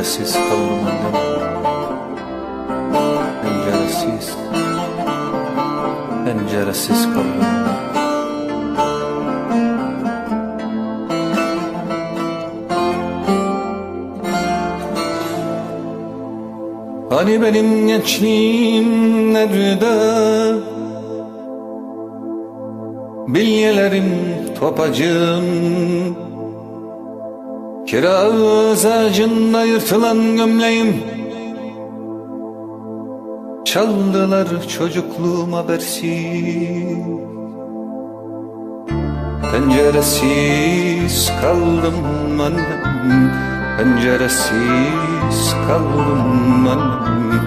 Penceresiz kaldım annem Penceresiz. Penceresiz kaldım. Hani benim gençliğim nerede? Bilyelerim topacım Kiraz ağacında yırtılan gömleğim. Çaldılar çocukluğum habersiz Penceresiz kaldım annem Penceresiz kaldım annem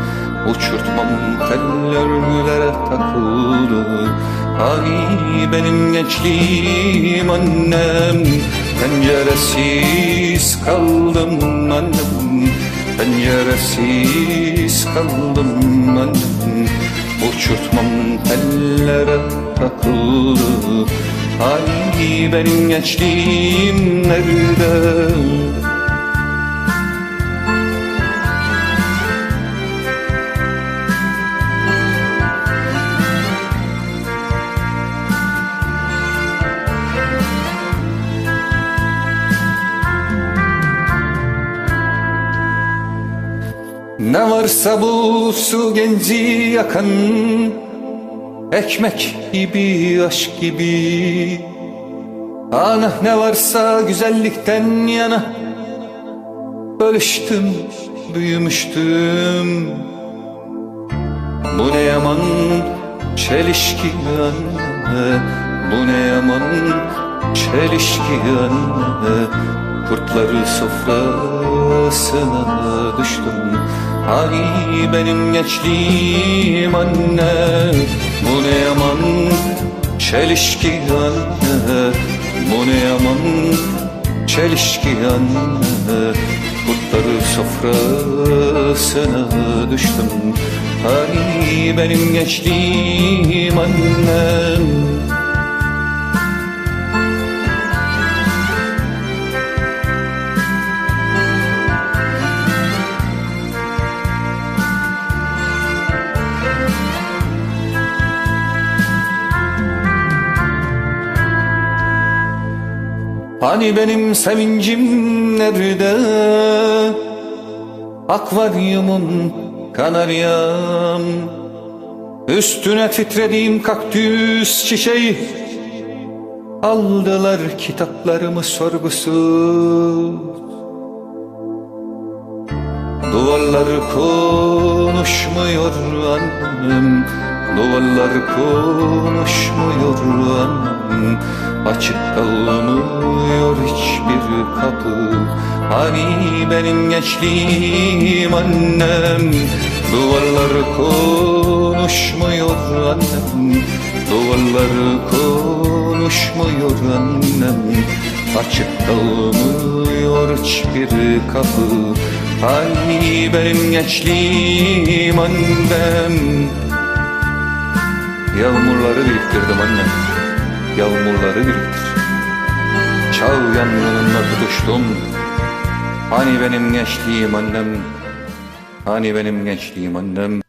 Uçurtmam tellerlere takıldı. Ay benim gençliğim annem Penceresiz kaldım annem. Penceresiz kaldım annem. Uçurtmam tellere takıldı. Ay benim gençliğim nerede Ne varsa bu su genci yakan Ekmek gibi aşk gibi. Ana ne varsa güzellikten yana Bölüştüm büyümüştüm. Bu ne yaman çelişki anne Bu ne yaman çelişki anne. Kurtları sofrasına düştüm Hani benim gençliğim anne Bu ne yaman çelişki anne Bu ne yaman çelişki anne. Kurtları sofrasına düştüm. Hani benim gençliğim annem Hani benim sevincim nerede? Akvaryumum kanaryam. Üstüne titrediğim kaktüs çiçeği. Aldılar kitaplarımı sorgusuz Duvarlar konuşmuyor annem Duvarlar konuşmuyor annem Açık kalmıyor hiçbir kapı. Hani benim gençliğim annem? Duvarlar konuşmuyor annem. Duvarlar konuşmuyor annem. Açık kalmıyor hiçbir kapı. Hani benim gençliğim annem Yağmurları biriktirdim annem Yağmurları biriktir. Çağ yangınına tutuştum. Hani benim gençliğim annem? Hani benim gençliğim annem